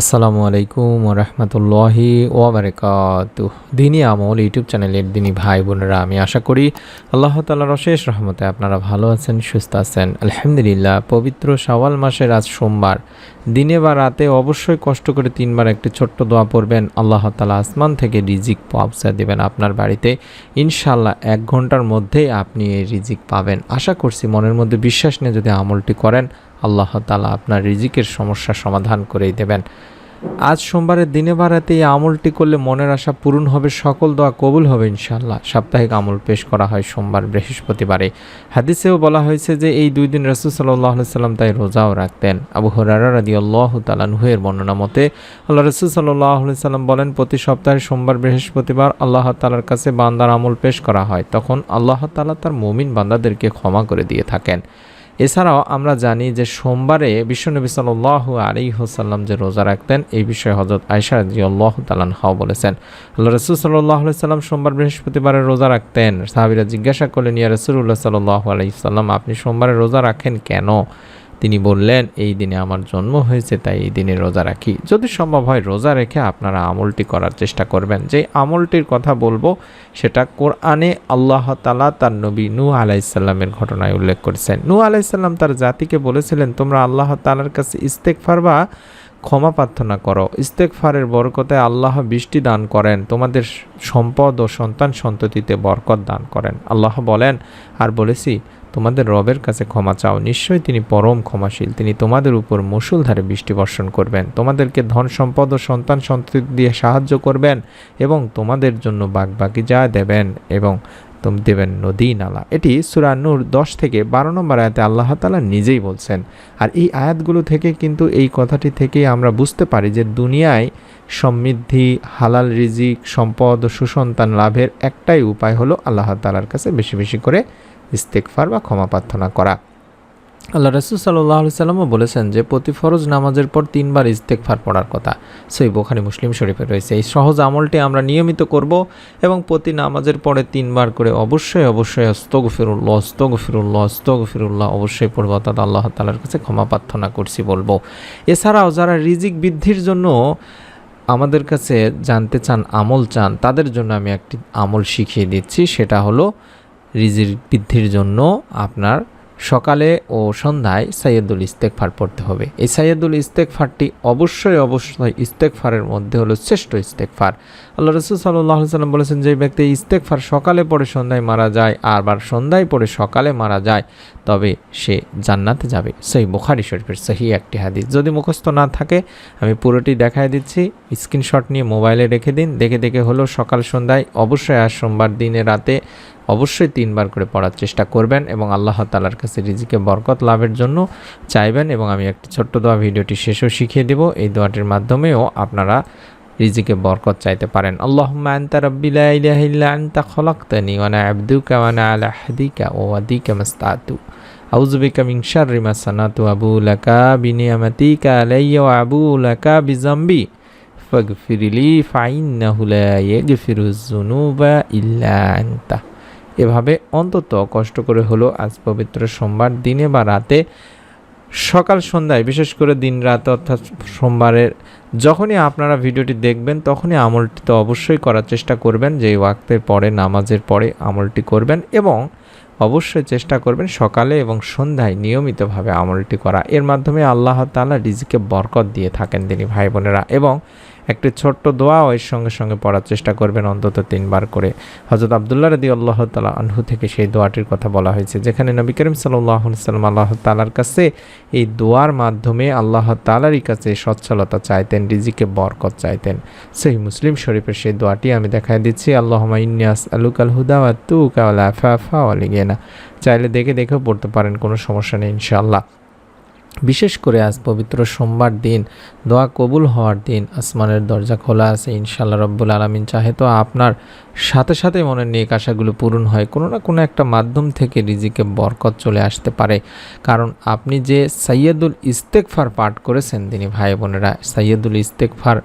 আসসালামু আলাইকুম রহমতুল্লাহি ওবরাকাত দিনী আমল ইউটিউব চ্যানেলের দিনী ভাই বোনেরা, আমি আশা করি আল্লাহ তালার অশেষ রহমতে আপনারা ভালো আছেন, সুস্থ আছেন। আলহামদুলিল্লাহ, পবিত্র শাওয়াল মাসের আজ সোমবার। দিনে বা রাতে অবশ্যই কষ্ট করে তিনবার একটি ছোট্ট দোয়া পড়বেন। আল্লাহ তালা আসমান থেকে রিজিক পৌঁছা দেবেন আপনার বাড়িতে। ইনশাল্লাহ এক ঘণ্টার মধ্যেই আপনি এই রিজিক পাবেন। আশা করছি মনের মধ্যে বিশ্বাস নিয়ে যদি আমলটি করেন আল্লাহ তালা আপনার রিজিকের সমস্যা সমাধান করেই দেবেন। আজ সোমবারের দিনে বাড়াতে এই আমলটি করলে মনের আশা পূরণ হবে, সকল দোয়া কবুল হবে ইনশাল্লাহ সাপ্তাহিক আমল পেশ করা হয় সোমবার বৃহস্পতিবারে। হাদিসেও বলা হয়েছে যে, এই দুই দিন রসুল সাল্লাহ সাল্লাম তাই রোজাও রাখতেন। আবু হরারা আল্লাহ তালানহুয়ের বর্ণনা মতে, আল্লাহ রসুল সাল্লাহ সাল্লাম বলেন, প্রতি সপ্তাহে সোমবার বৃহস্পতিবার আল্লাহ তালার কাছে বান্দার আমল পেশ করা হয়। তখন আল্লাহ তালা তার মমিন বান্দাদেরকে ক্ষমা করে দিয়ে থাকেন। এছাড়াও আমরা জানি যে সোমবারে বিশ্বনবী সাল্লাহ আলী হোসাল্লাম যে রোজা রাখতেন, এই বিষয়ে হজরত আয়সা জিয়াল্লাহ তালানহাও বলেছেন। আল্লাহ রসুল সাল্লাহ সাল্লাম সোমবার বৃহস্পতিবারে রোজা রাখতেন। সাহাবিরা জিজ্ঞাসা করলেন, ইয়া রসুল্লাহ সাল্লাহ আলি সাল্লাম আপনি সোমবারে রোজা রাখেন কেন? তিনি বললেন, এই দিনে আমার জন্ম হয়েছে, তাই এই দিনে রোজা রাখি। যদি সম্ভব হয় রোজা রেখে আপনারা আমলটি করার চেষ্টা করবেন। যে আমলটির কথা বলব, সেটা কোরআনে আল্লাহ তালা তার নবী নূ আলাইসাল্লামের ঘটনায় উল্লেখ করেছেন। নূ আলাইসাল্লাম তার জাতিকে বলেছিলেন, তোমরা আল্লাহ তালার কাছে ইস্তেকফার বা ক্ষমা প্রার্থনা করো। ইস্তেকফারের বরকতে আল্লাহ বৃষ্টি দান করেন, তোমাদের সম্পদ ও সন্তান সন্ততিতে বরকত দান করেন। আল্লাহ বলেন, আর বলেছি তোমাদের রবের কাছে ক্ষমা চাও। নিশ্চয়ই তিনি পরম ক্ষমাশীল। তিনি তোমাদের উপর মুসুলধারে বৃষ্টি বর্ষণ করবেন। তোমাদেরকে ধন সম্পদ ও সন্তান সন্ততি দিয়ে সাহায্য করবেন এবং তোমাদের জন্য বাগবাগিজা দেবেন এবং তুম দেবেন নদী নালা। এটি সুরানুর দশ থেকে বারো নম্বর আয়াতে আল্লাহ তালা নিজেই বলছেন। আর এই আয়াতগুলো থেকে কিন্তু এই কথাটি থেকে আমরা বুঝতে পারি যে দুনিয়ায় সমৃদ্ধি, হালাল রিজিক, সম্পদ ও সুসন্তান লাভের একটাই উপায় হলো আল্লাহ তালার কাছে বেশি বেশি করে ইস্তেকফার বা ক্ষমা প্রার্থনা করা। আল্লাহ রসুল সাল্লাহ সাল্লামও বলেছেন যে, প্রতি ফরজ নামাজের পর তিনবার ইস্তেকফার পড়ার কথা। সেই বোখারি মুসলিম শরীফে রয়েছে। এই সহজ আমলটি আমরা নিয়মিত করব এবং প্রতি নামাজের পরে তিনবার করে অবশ্যই অবশ্যই অস্তগ ফিরুল্লাহ অস্তগ ফিরুল্লাহ অস্তগ ফিরুল্লাহ অবশ্যই পড়ব। অর্থাৎ আল্লাহ তালার কাছে ক্ষমা প্রার্থনা করছি বলব। এছাড়াও যারা রিজিক বৃদ্ধির জন্য আমাদের কাছে জানতে চান, আমল চান, তাদের জন্য আমি একটি আমল শিখিয়ে দিচ্ছি। সেটা হলো রিজির বৃদ্ধির জন্য আপনার সকালে ও সন্ধ্যায় সাইয়দুল ইস্তেকফার পড়তে হবে। এই সাইয়দুল ইস্তেকফারটি অবশ্যই অবশ্যই ইস্তেকফারের মধ্যে হলো শ্রেষ্ঠ ইস্তেকফার আল্লাহ রসুল সাল্লাহ সাল্লাম বলেছেন, যে ব্যক্তি ইস্তেকফার সকালে পড়ে সন্ধ্যায় মারা যায় আর বার সন্ধ্যায় পড়ে সকালে মারা যায়, তবে সে জান্নাতে যাবে। সেই বুখারি শরীফের সেই একটি হাদিস। যদি মুখস্থ না থাকে, আমি পুরোটি দেখায় দিচ্ছি। স্ক্রিনশট নিয়ে মোবাইলে রেখে দিন। দেখে দেখে হলো সকাল সন্ধ্যায়, অবশ্যই আর সোমবার দিনে রাতে অবশ্যই তিনবার করে পড়ার চেষ্টা করবেন এবং আল্লাহ তালার কাছে রিজিকে বরকত লাভের জন্য চাইবেন এবং আমি একটি ছোট্ট দোয়া ভিডিওটি শেষেও শিখিয়ে দেব। এই দোয়াটির মাধ্যমেও আপনারা রিজিকে বরকত চাইতে পারেন। আল্লাহ আনতা রব্বিলা ইলাহা ইল্লা আনতা মাস্তাতু। আবু বিনিয়ামাতিকা আবু লাকা এভাবে অন্তত কষ্ট করে হলো আজ পবিত্র সোমবার দিনে বা রাতে। সকাল সন্ধ্যায়, বিশেষ করে দিন রাত অর্থাৎ সোমবারের, যখনই আপনারা ভিডিওটি দেখবেন, তখনই আমলটি তো অবশ্যই করার চেষ্টা করবেন, যে ওয়াক্তের পরে, নামাজের পরে আমলটি করবেন এবং অবশ্যই চেষ্টা করবেন সকালে এবং সন্ধ্যায় নিয়মিতভাবে আমলটি করা। এর মাধ্যমে আল্লাহ তালা রিজিকে বরকত দিয়ে থাকেন তিনি ভাই বোনেরা। এবং একটি ছোট্ট দোয়াও এর সঙ্গে সঙ্গে পড়ার চেষ্টা করবেন অন্তত তিনবার করে। হজরত আবদুল্লাহ রদি আল্লাহ তালা আনহু থেকে সেই দোয়াটির কথা বলা হয়েছে, যেখানে নবী করিম সাল্লাহ সাল্লাম আল্লাহ তালার কাছে এই দোয়ার মাধ্যমে আল্লাহ তালারই কাছে সচ্ছলতা চাইতেন, রিজিকে বরকত চাইতেন। সেই মুসলিম শরীফের সেই দোয়াটি আমি দেখাই দিচ্ছি আল্লাহ ইন্যাস আলুকাল হুদা তু কাওয়ালা ফা না চাইলে দেখে দেখেও পড়তে পারেন, কোনো সমস্যা নেই ইনশাআল্লাহ। বিশেষ করে আজ পবিত্র সোমবার দিন, দোয়া কবুল হওয়ার দিন, আসমানের দরজা খোলা আছে ইনশাল্লাহ রব্বুল আলমিন চাহে তো আপনার সাথে সাথে মনের নিয়ে আশাগুলো পূরণ হয়, কোনো না কোনো একটা মাধ্যম থেকে রিজিকে বরকত চলে আসতে পারে। কারণ আপনি যে সৈয়দুল ইস্তেকফার পাঠ করেছেন, তিনি ভাই বোনেরা সৈয়দুল ইস্তেকফার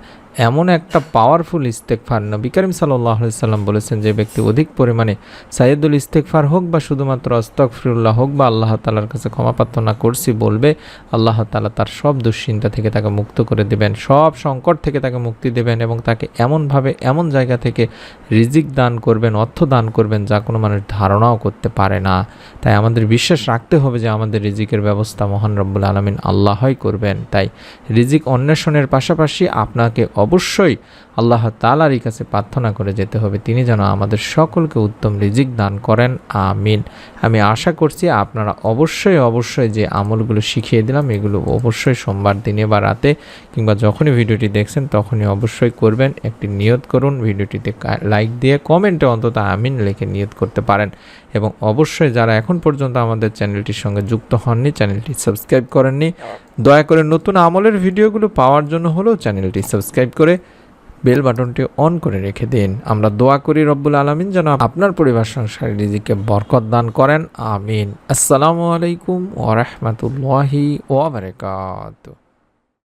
এমন একটা পাওয়ারফুল ইস্তেকফার নবী করিম সাল্লাম বলেছেন যে ব্যক্তি অধিক পরিমাণে সাইয়দুল ইস্তেকফার হোক বা শুধুমাত্র অস্তকফিরুল্লাহ হোক বা আল্লাহ তালার কাছে ক্ষমা প্রার্থনা করছি বলবে, আল্লাহ তালা তার সব দুশ্চিন্তা থেকে তাকে মুক্ত করে দেবেন, সব সংকট থেকে তাকে মুক্তি দেবেন এবং তাকে এমনভাবে এমন জায়গা থেকে রিজিক দান করবেন, অর্থ দান করবেন যা কোনো মানুষ ধারণাও করতে পারে না। তাই আমাদের বিশ্বাস রাখতে হবে যে আমাদের রিজিকের ব্যবস্থা মহান রব্বুল আলমিন আল্লাহই করবেন। তাই রিজিক অন্বেষণের পাশাপাশি আপনাকে অবশ্যই আল্লাহ তালারই কাছে প্রার্থনা করে যেতে হবে। তিনি যেন আমাদের সকলকে উত্তম রিজিক দান করেন। আমিন। আমি আশা করছি আপনারা অবশ্যই অবশ্যই যে আমলগুলো শিখিয়ে দিলাম, এগুলো অবশ্যই সোমবার দিনে বা রাতে কিংবা যখনই ভিডিওটি দেখছেন তখনই অবশ্যই করবেন। একটি নিয়ত করুন, ভিডিওটিতে লাইক দিয়ে কমেন্টে অন্তত আমিন লিখে নিয়ত করতে পারেন। এবং অবশ্যই যারা এখন পর্যন্ত আমাদের চ্যানেলটির সঙ্গে যুক্ত হননি, চ্যানেলটি সাবস্ক্রাইব করেননি, দয়া করে নতুন আমলের ভিডিওগুলো পাওয়ার জন্য হলেও চ্যানেলটি সাবস্ক্রাইব করে বেল বাটনটি অন করে রেখে দিন। আমরা দোয়া করি রব্বুল আলমিন যেন আপনার পরিবার সংসারে নিজেকে বরকত দান করেন। আমিন। আসসালামু আলাইকুম ওরহমতুল্লাহি ওবরাকাত